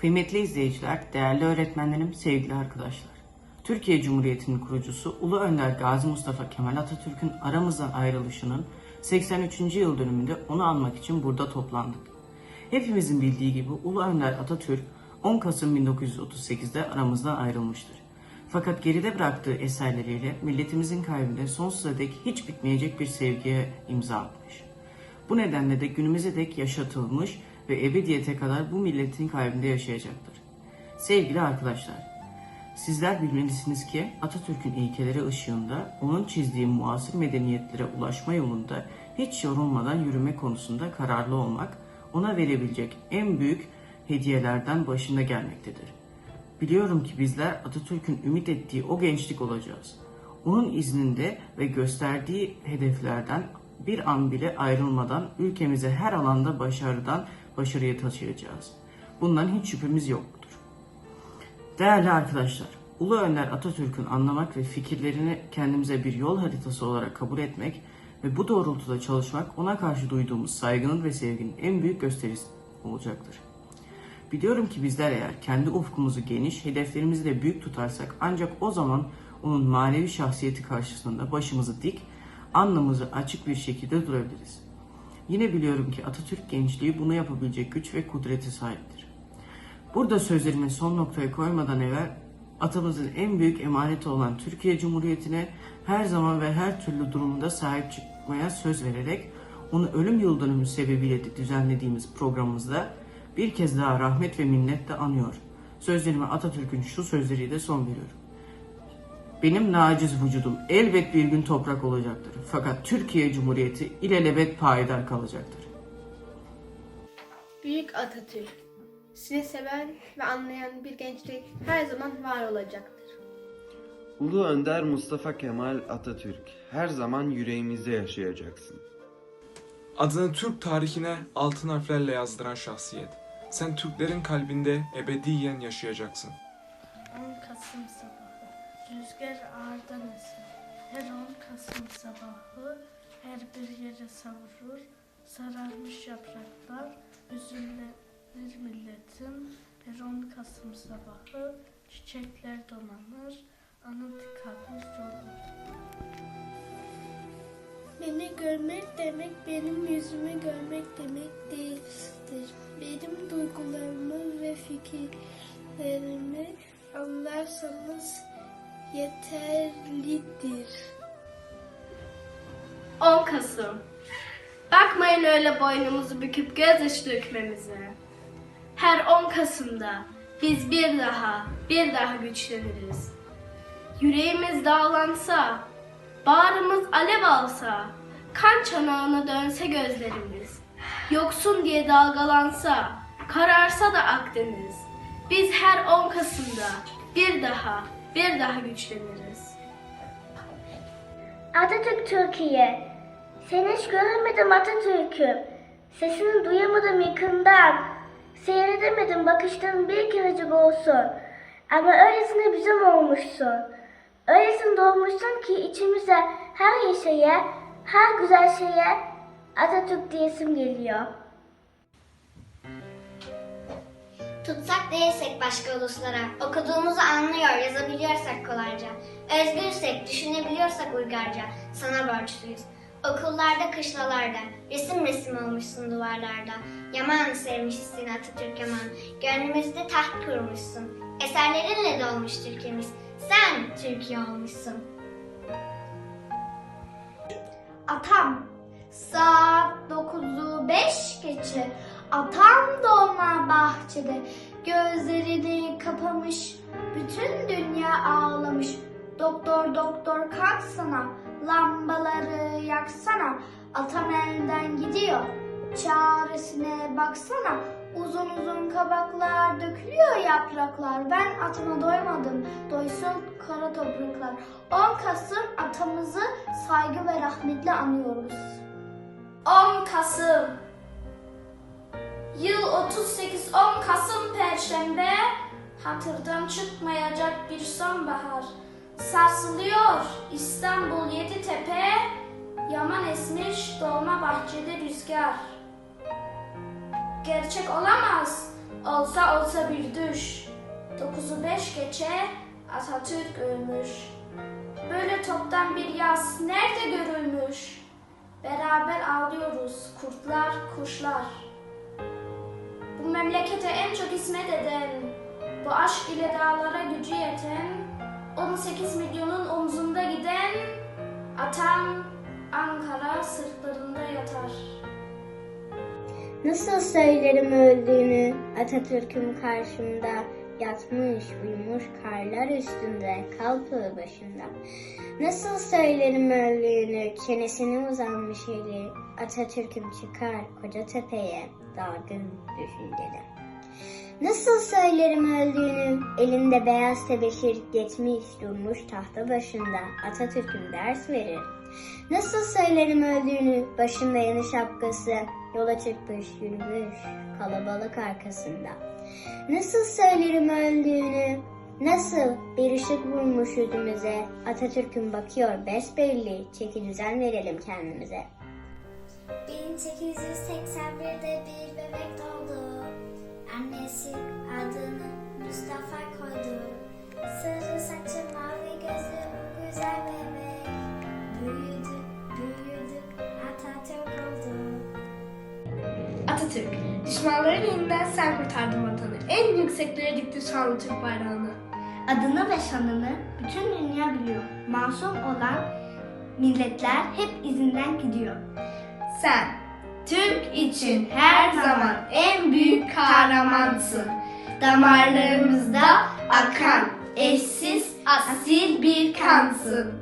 Kıymetli izleyiciler, değerli öğretmenlerim, sevgili arkadaşlar. Türkiye Cumhuriyeti'nin kurucusu Ulu Önder Gazi Mustafa Kemal Atatürk'ün aramızdan ayrılışının 83. yıl dönümünde onu anmak için burada toplandık. Hepimizin bildiği gibi Ulu Önder Atatürk 10 Kasım 1938'de aramızdan ayrılmıştır. Fakat geride bıraktığı eserleriyle milletimizin kalbinde sonsuza dek hiç bitmeyecek bir sevgiye imza atmış. Bu nedenle de günümüze dek yaşatılmış ve ebediyete kadar bu milletin kalbinde yaşayacaktır. Sevgili arkadaşlar, sizler bilmelisiniz ki Atatürk'ün ilkeleri ışığında onun çizdiği muasır medeniyetlere ulaşma yolunda hiç yorulmadan yürüme konusunda kararlı olmak ona verebilecek en büyük hediyelerden başında gelmektedir. Biliyorum ki bizler Atatürk'ün ümit ettiği o gençlik olacağız. Onun izninde ve gösterdiği hedeflerden bir an bile ayrılmadan ülkemize her alanda başarıdan başarıya taşıyacağız. Bundan hiç şüphemiz yoktur. Değerli arkadaşlar, Ulu Önder Atatürk'ün anlamak ve fikirlerini kendimize bir yol haritası olarak kabul etmek ve bu doğrultuda çalışmak ona karşı duyduğumuz saygının ve sevginin en büyük gösterisi olacaktır. Biliyorum ki bizler eğer kendi ufkumuzu geniş, hedeflerimizi de büyük tutarsak ancak o zaman onun manevi şahsiyeti karşısında başımızı dik, anlamızı açık bir şekilde durabiliriz. Yine biliyorum ki Atatürk gençliği bunu yapabilecek güç ve kudrete sahiptir. Burada sözlerime son noktayı koymadan evvel atamızın en büyük emaneti olan Türkiye Cumhuriyeti'ne her zaman ve her türlü durumda sahip çıkmaya söz vererek onu ölüm yıl dönümü sebebiyle düzenlediğimiz programımızda bir kez daha rahmet ve minnetle anıyor. Sözlerime Atatürk'ün şu sözleriyle son veriyorum. Benim naciz vücudum elbet bir gün toprak olacaktır. Fakat Türkiye Cumhuriyeti ilelebet payidar kalacaktır. Büyük Atatürk, sizi seven ve anlayan bir gençlik her zaman var olacaktır. Ulu Önder Mustafa Kemal Atatürk her zaman yüreğimizde yaşayacaksın. Adını Türk tarihine altın harflerle yazdıran şahsiyet. Sen Türklerin kalbinde ebediyen yaşayacaksın. 10 Kasım sabahı rüzgar ağırdan eser. Her 10 Kasım sabahı her bir yere savurur. Sararmış yapraklar üzümlenir milletim. Her 10 Kasım sabahı çiçekler donanır. Anı tıkanır olur. Beni görmek demek benim yüzümü görmek demek değildir. Benim duygularımı ve fikirlerimi anlarsanız yeterlidir. 10 Kasım. Bakmayın öyle boynumuzu büküp gözyaşı dökmemize. Her 10 Kasım'da biz bir daha, bir daha güçleniriz. Yüreğimiz dağlansa, bağrımız alev alsa, kan çanağına dönse gözlerimiz, yoksun diye dalgalansa, kararsa da Akdeniz, biz her 10 Kasım'da bir daha, bir daha güçleniriz. Atatürk Türkiye. Seni hiç göremedim Atatürk'üm. Sesini duyamadım yakından. Seyredemedim bakışların bir kerecik olsun. Ama öylesine bizim olmuşsun. Öylesine doğmuşsun ki içimize her şeye, her güzel şeye Atatürk diyesim geliyor. Tutsak değilsek başka uluslara, okuduğumuzu anlıyor, yazabiliyorsak kolayca, özgürsek, düşünebiliyorsak uygarca, sana borçluyuz. Okullarda, kışlalarda, resim resim olmuşsun duvarlarda. Yaman sevmişsin Atatürk Yaman, gönlümüzde taht kurmuşsun. Eserlerinle dolmuş Türkiye'miz, sen Türkiye olmuşsun. Atam saat 9'u 5 geçe atam dolma bahçede gözlerini kapamış bütün dünya ağlamış. Doktor doktor kalksana lambaları yaksana. Atam elden gidiyor çaresine baksana. Uzun uzun kabaklar dökülüyor yapraklar. Ben atıma doymadım doysun kara topraklar. 10 Kasım atamızı saygı ve rahmetle anıyoruz. 10 Kasım Yıl 38 10 Kasım Perşembe Hatırdan çıkmayacak bir sonbahar Sarsılıyor İstanbul Yeditepe Yaman esmiş dolma bahçede rüzgar Gerçek olamaz olsa olsa bir düş. Dokuzu beş geçe Atatürk ölmüş. Böyle toptan bir yaz nerede görülmüş? Beraber ağlıyoruz kurtlar, kuşlar. Memlekete en çok hizmet eden, bu aşk ile dağlara gücü yeten, 18 milyonun omzunda giden, atam Ankara sırtlarında yatar. Nasıl söylerim öldüğünü? Atatürk'üm karşımda Yatmış uyumuş karlar üstünde kalpağı başında. Nasıl söylerim öldüğünü? Çenesine uzanmış eli Atatürk'üm çıkar koca tepeye dalgın düşüncede Nasıl söylerim öldüğünü elinde beyaz tebeşir geçmiş durmuş tahta başında Atatürk'üm ders verir Nasıl söylerim öldüğünü başında yanı şapkası yola çıkmış yürümüş kalabalık arkasında. Nasıl söylerim öldüğünü nasıl bir ışık vurmuş yüzümüze Atatürk'ün bakıyor besbelli çeki düzen verelim kendimize. 1881'de bir bebek doğdu. Annesi adını Mustafa koydu. Sarı saçı mavi gözü bu güzel bebek. Büyüdü, büyüdü, Atatürk oldu. Atatürk, düşmanların elinden sen kurtardın vatanı. En yükseklere dikti şanlı Türk bayrağını. Adını ve şanını bütün dünya biliyor. Masum olan milletler hep izinden gidiyor. Sen, Türk için her zaman en büyük kahramansın. Damarlarımızda akan eşsiz asil bir kansın.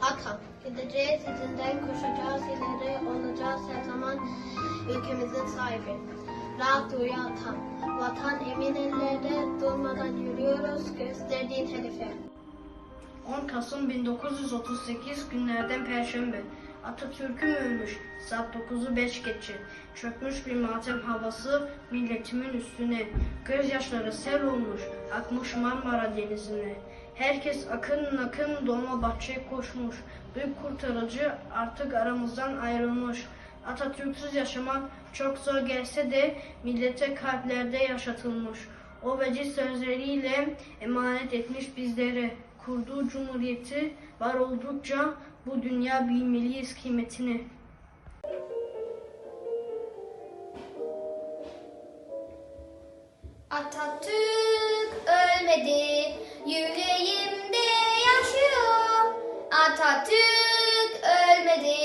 Atam, gideceğiz izinden koşacağız ileri olacağız her zaman ülkemizin sahibi. Rahat uyu atam. Vatan emin ellerde durmadan yürüyoruz gösterdiğin hedefe. 10 Kasım 1938 günlerden Perşembe. Atatürk'üm ölmüş. Saat 9'u 5 geçe. Çökmüş bir matem havası milletimin üstüne. Gözyaşları sel olmuş. Akmış Marmara denizine. Herkes akın akın Dolmabahçe'ye koşmuş. Büyük kurtarıcı artık aramızdan ayrılmış. Atatürk'süz yaşamak çok zor gelse de millete kalplerde yaşatılmış. O veciz sözleriyle emanet etmiş bizlere. Kurduğu cumhuriyeti var oldukça bu dünya bilmeliyiz kıymetini. Atatürk ölmedi, yüreğimde yaşıyor. Atatürk ölmedi,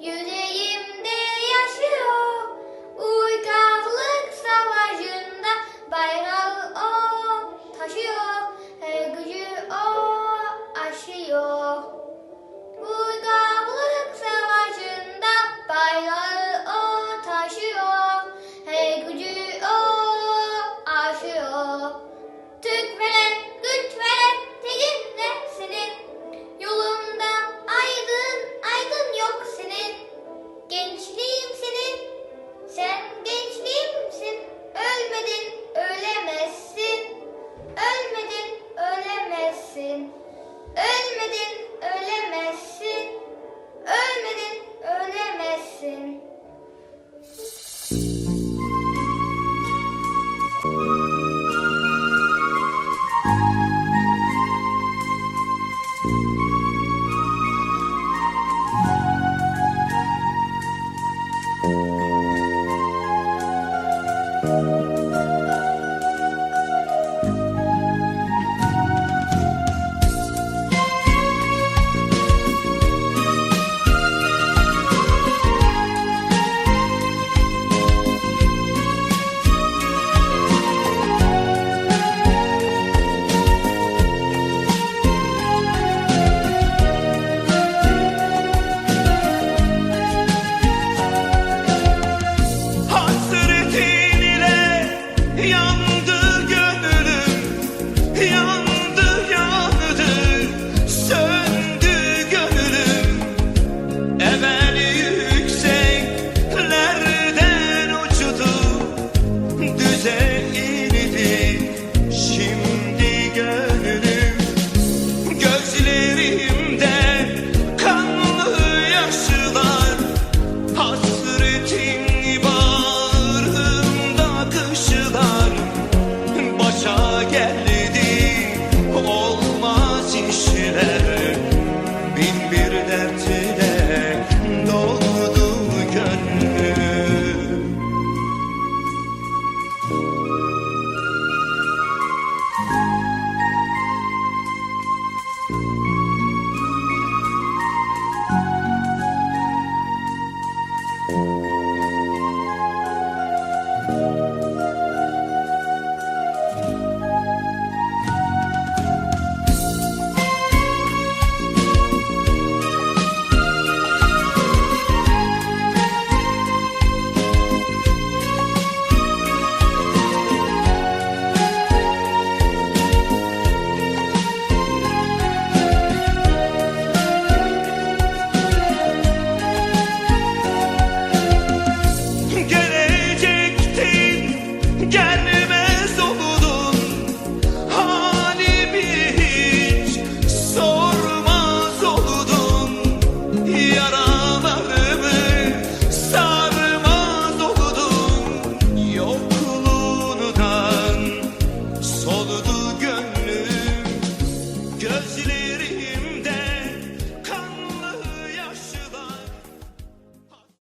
yüreğimde